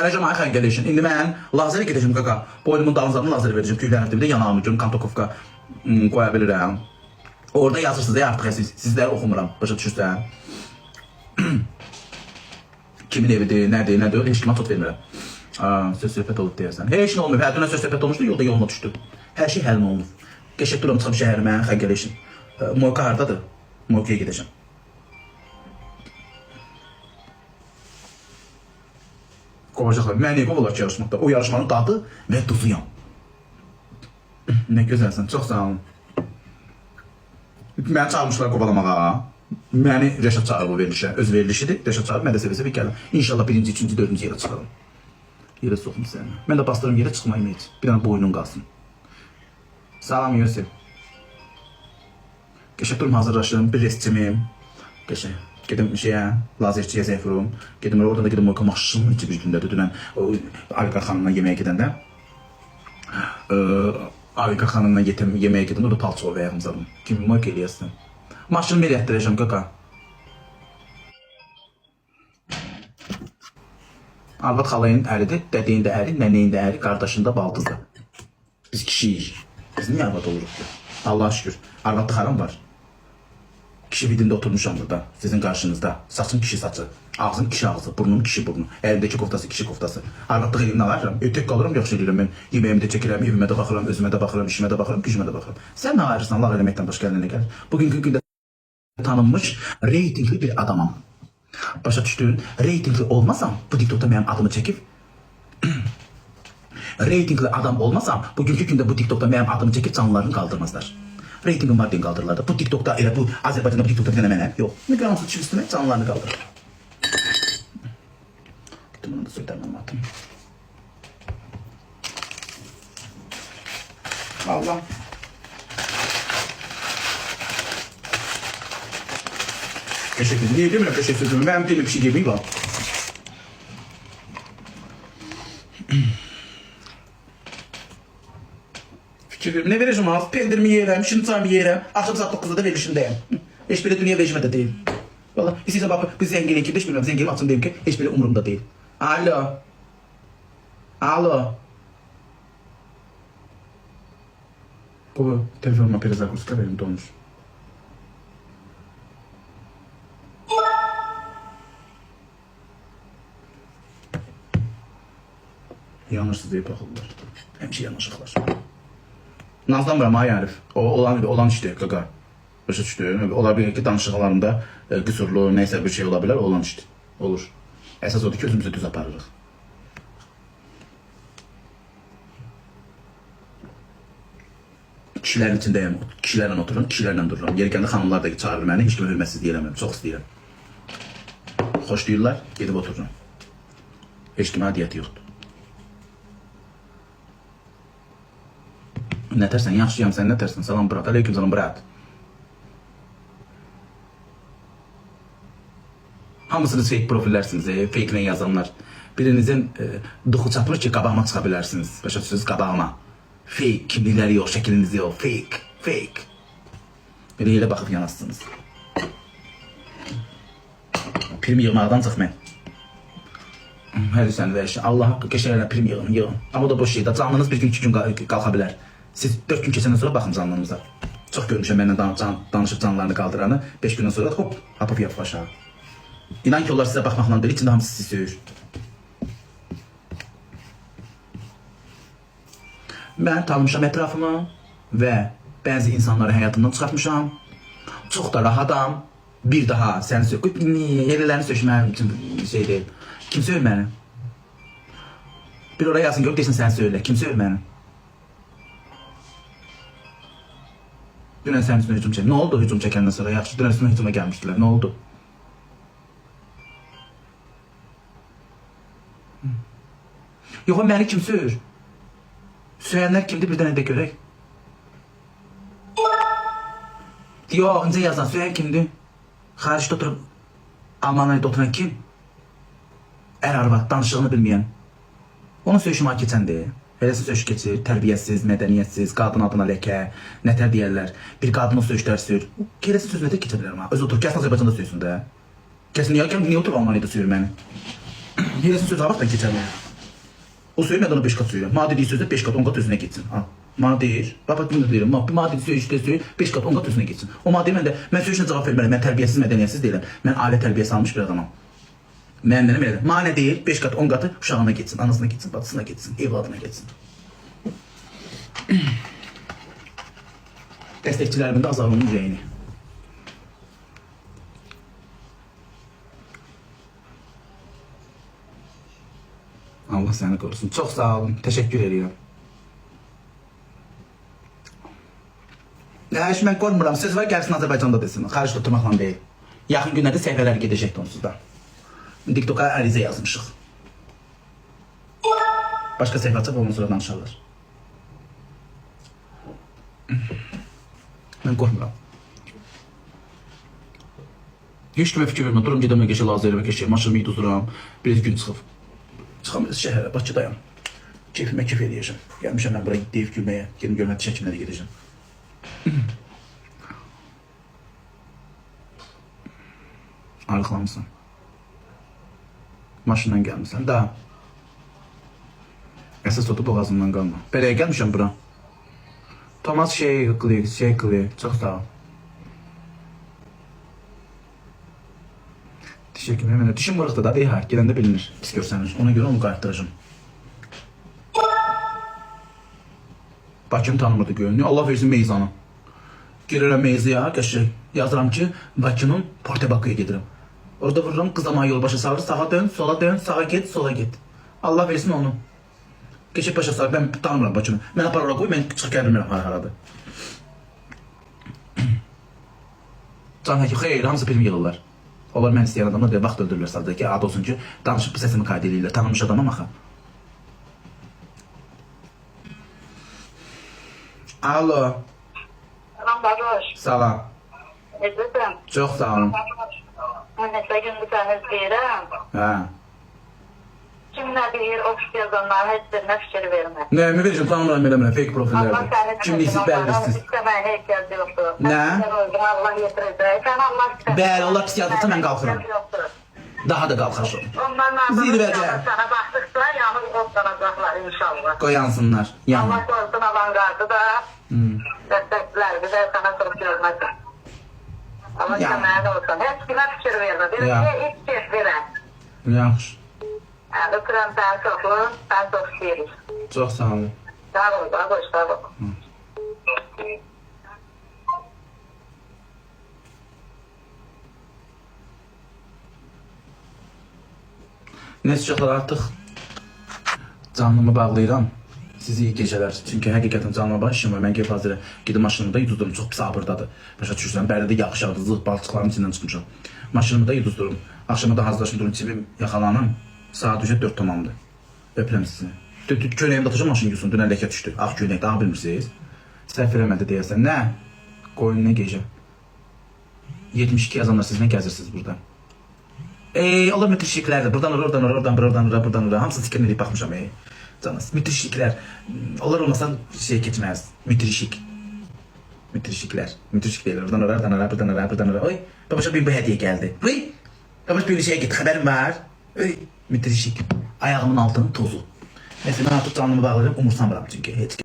Gələcəm ay xəngəli işin. İndi mən lazer gedəcəm qaqa. Boynumun dalınzanı lazer verəcəm. Tüylərini bir də yanağımı görüm kantokovka qoya bilirəm. Orada yazırsınız ya artıq siz. Sizləri oxumuram. Başa düşürsən? Kimin evidir, nədir, nədir? Heç kimə tot vermirəm. Söz söhbət olub deyəsən. Heç nə olmuyor. Hər dünən söz söhbət olmuşdu, yolda yoluna düşdü. Hər şey həll olunub. Qəşəng duram çıxıb şəhərimə, xəngəli işin. Moyka hardadır? Moykaya gedəcəm. Qovacaqlar. Mən qovalar ki yarışmaqda? O yarışmanın dadı və duzuyam. nə gözəlsən, çox sağ olun. Məni çağırmışlar qovalamağa. Məni Rəşad çağırıb o verilişə. Öz verilişidir. Rəşad çağırıb, mən də sevə-sevə gələm. İnşallah birinci, üçüncü, dördüncü yerə çıxarım. Yerə soxum səni. Mən də bastırım yerə çıxmayım heç. Bir dənə boynun qalsın. Salam Yusuf. Qəşəng durum hazırlaşırım. Bir restçimim. Qəşəng. Gedim şeyə, lazerçiyə zəng vururum. Gedim orada da gedim o maşının içi bir gündə dünən o Alika xanımla yeməyə gedəndə. Ee, Alika xanımla yetim orada palço və ayağımızadım. Kim moyk eləyəsin. Maşını bir yətdirəcəm qaqa. Arvad xalayın əridir, dədiyin də əri, nəneyin də əri, qardaşın da baldızdır. Biz kişiyik. Biz niyə arvad oluruq ki? Allah'a şükür. Arvadlıq haram var. Kişi vidində oturmuşam burada, sizin qarşınızda. Saçım kişi saçı, ağzım kişi ağzı, burnum kişi burnu, əlimdəki koftası kişi koftası. Arvadlıq elimdən alıram, ötək qalıram, yaxşı eləyirəm mən. Yeməyimi də çəkirəm, evimə də baxıram, özümə də baxıram, işimə də baxıram, gücümə də baxıram. Sən nə ayırırsan, Allah eləməkdən başqa əlinə gəlir. Bugünkü gündə tanınmış, reytingli bir adamam. Başa düşdün? Reytingli olmasam, bu TikTok'ta mənim adımı çəkib, reytingli adam olmasam, bugünkü gündə bu TikTok'ta mənim adımı çəkib canlılarını qaldırmazlar. Deyin qaldırırlar da. Bu TikTok'ta elə bu Azərbaycanda bu TikTok'ta bir dənə mənə. Yox. Miqransız çıxıb üstünə canlılarını qaldırır. Gittim onu da söylemem atım. Allah. Teşekkür ederim. Niye demiyorum teşekkür ederim. Ben bir şey diyeyim var. Verim. Ne vereceğim az? Pendirimi yiyerem, şınıtsam yiyerem. Akşam saat 9'da da verilişindeyim. Hiç bile dünya verilişimde değil. Valla istiyorsan bak biz zenginim kimde hiç bilmiyorum. Zenginim atsın diyeyim ki hiç bile umurumda değil. Alo. Alo. Baba telefonuma kurska benim donmuş. Yanırsız diye bakıldılar. Hemşi yanlışlıklar. Nazlanmıram ha Arif. O olan olan işdir qaqa. Başa düşdü. Ola bilər ki, danışıqlarında e, qüsurlu, nəysə bir şey ola bilər, olan işdir. Olur. Əsas odur ki, özümüzü düz aparırıq. Kişilərin içindəyəm. Kişilərlə otururam, kişilərlə dururam. Yeri gəndə xanımlar da çağırır məni. Heç kimə hörmətsiz deyirəm. Çox istəyirəm. Xoş deyirlər, gedib otururam. Heç kimə adiyyəti yoxdur. Ne tersen yaşlıyam sen ne tersin salam brat aleyküm salam brat. Hamısınız fake profillersiniz, e, fake ne yazanlar. Birinizin e, duxu çatmır ki qabağıma çıxa bilərsiniz. Başa düşürsünüz qabağıma. Fake kimlikləri yox, şəkliniz yox, fake, fake. Elə baxıb yanasınız. Prim yığmaqdan çıx mən. Hər sən və şey. Allah haqqı qəşənglə prim yığın, yığın. Amma da boş şeydə. Canlınız bir gün, iki gün qal- qalxa bilər. Siz dört gün keçəndən sonra baxın canlınıza. Çox görmüşəm məndən dan can danışıb canlarını qaldıranı. Beş gündən sonra hop, hapıb yapıb aşağı. İnan ki, onlar sizə baxmaqla deyil, içində hamısı sizi söyür. Mən tanımışam ətrafımı və bəzi insanları həyatımdan çıxartmışam. Çox da rahatam. Bir daha səni söküb, yerlərini sökməyim üçün şey deyil. Kim söyür məni? Bir oraya yazın, gör desin sən söylə. Kim söyür məni? Dünən sənin üstünə hücum çəkdi. Nə oldu hücum çəkəndən sonra? Yaxşı, dünən üstünə hücuma gəlmişdilər. Nə oldu? Yox, məni kim söyür? Söyənlər kimdir bir dənə də görək. Yox, yazan söyən kimdir? Xaricdə oturub Almaniyada oturan kim? Ər arvad, danışığını bilməyən. Onun söyüşümə keçəndir. Eləsi söyüş keçir, tərbiyəsiz, mədəniyyətsiz, qadın adına ləkə, nətər deyərlər. Bir qadını söyüşlər söyür. Kerəsi sözünə də keçə bilər ama. Öz otur, gəlsin Azərbaycanda söysün də. Kesin niye, niye oturup Almanya'da söylüyor beni? Hilesini söz bak da geçer beni. O söylüyor ben ona 5 kat söylüyor. Ma dediği sözde 5 kat 10 kat üstüne gitsin. Al. Ma deyir. Baba bunu deyirəm. Ma, ma dediği söz işte söylüyor 5 kat 10 kat üstüne gitsin. O ma deyir mən də mən sözünə cavab verməliyəm. Mən tərbiyəsiz, mədəniyyətsiz deyiləm. Mən ailə tərbiyəsi almış bir adamam. Mən mənə belə. Ma nə deyir? 5 kat 10 katı uşağına gitsin, anasına gitsin, bacısına gitsin, evladına gitsin. Destekçilerimin de azalının yüreğini. Allah seni korusun. Çok sağ olun. Teşekkür ediyorum. Ya iş mən qormuram. Söz var gəlsin Azərbaycanda desin. Xaricdə oturmaqla deyil. Yaxın günlərdə səhifələr gedəcəkdir onsuz da. TikTok'a ərizə yazmışıq. Başqa səhifə açıb ondan sonra danışarlar. Mən qormuram. Heç kimə fikir vermə. Durum gedəmə keçə lazerə keçə. Maşınımı yuduzuram. Bir gün çıxıb. Çıxamırız şəhərə. Bakıdayam. Keyfimə keyf eləyəcəm. Gəlmişəm mən bura deyib gülməyə. Gedim görməli çəkimlərə gedəcəm. Arıqlamısan. Maşından gəlmisən. Da. Əsas otu boğazından qalma. Belə gəlmişəm bura. Thomas şey qılıyor, şey qılıyor. Çox sağ ol. Teşekkür ederim. Dişim vurukta da değil ha. Gelende bilinir. Pis görseniz. Ona göre onu qaytaracağım. Bakını tanımadı görünüyor. Allah versin meyzanı. Girərəm meyzaya, qəşəng. Yazıram ki, Bakının Portebakıya gedirəm. Orada vururam, qızama yolbaşı salır, sağa dön, sola dön, sağa git, sola git. Allah versin onu. Keçib başa salır, ben tanımıram Bakını. Mən apar ora qoy, mən çıxıb gəl bilmirəm hara haradır. Canla ki, xeyr, hamısı film yığırlar. Onlar mən istəyən adamlar deyə vaxt öldürürlər sadəcə ki, ad olsun ki, danışıb səsimi qayda edirlər. Tanınmış adamam axı. Alo, Tamam Barış. salam. Necəsən? Çox sağ olun. Gündür səni izləyirəm. Hə. Kim nə deyir, o kişi yazanlara heç birinə fikir vermə. Nəyimi verəcəm, tanımıram elə mənə, fake Allah profillərdir. səni Kimliksiz bəlirsiz. İstəməyinə ehtiyac yoxdur. Nə? Allah yetirəcək. Sən Allah istəmir. Bəli, onlar pis yazırsa mən qalxıram. Daha da qalxaşım. Onlarla Zirvədə. Sana baxdıqda yanıb qoplanacaqlar inşallah. Qoyansınlar. Yan. Allah korusun avantgardı da, Hmm. dəstəkçiləri də sana çox görməsin. Allah Ya. köməyin olsun. Heç kimə fikir vermə. Bir Ya. şey heç kes verən. Yaxşı. Öpürəm səni çoxlu, sən çox istəyirik. Çox sağ olun. Sağ ol, sağ ol, sağ ol. Neyse artıq canlımı bağlayıram. Sizi iyi gecələr. Çünki həqiqətən canlıma baş işim var. Mən gedib hazır gedim maşınımda yuduzdurum. Çox pis abırdadır. Başa düşürsən? Bəridə yağış yağdı, zığ balçıqların içindən çıxmışam. Maşınımı da yuduzdurum. Axşama da hazırlaşım durum cibim yaxalanım. Saat düşə 4 tamamdır. Öpürəm sizi. Köynəyimi də atacağım maşın yusun. Dünən ləkə düşdü. Ağ köynək daha bilmirsiniz. Səhv eləmədi deyəsən. Nə? Qoyun nə gecə? 72 yazanlar siz nə gəzirsiniz burada? Ey Allah müthişliklərdir. Buradan ora, oradan ora, oradan bura, oradan ora, buradan. Hamısı edib baxmışam ey. Canınız müthişliklər. Onlar olmasa şey keçməz. Müthişlik. Müthişliklər. Müthişlik deyirlər. Oradan ora, oradan ora, buradan ora, buradan ora. Oy, babaşa bir bu hediyə gəldi. Oy, babaş bir şeyə git. Xəbərim var. Oy, müthişlik. Ayağımın altının tozu. Neyse ben artık canımı bağlayacağım. Umursamıram çünkü. Heç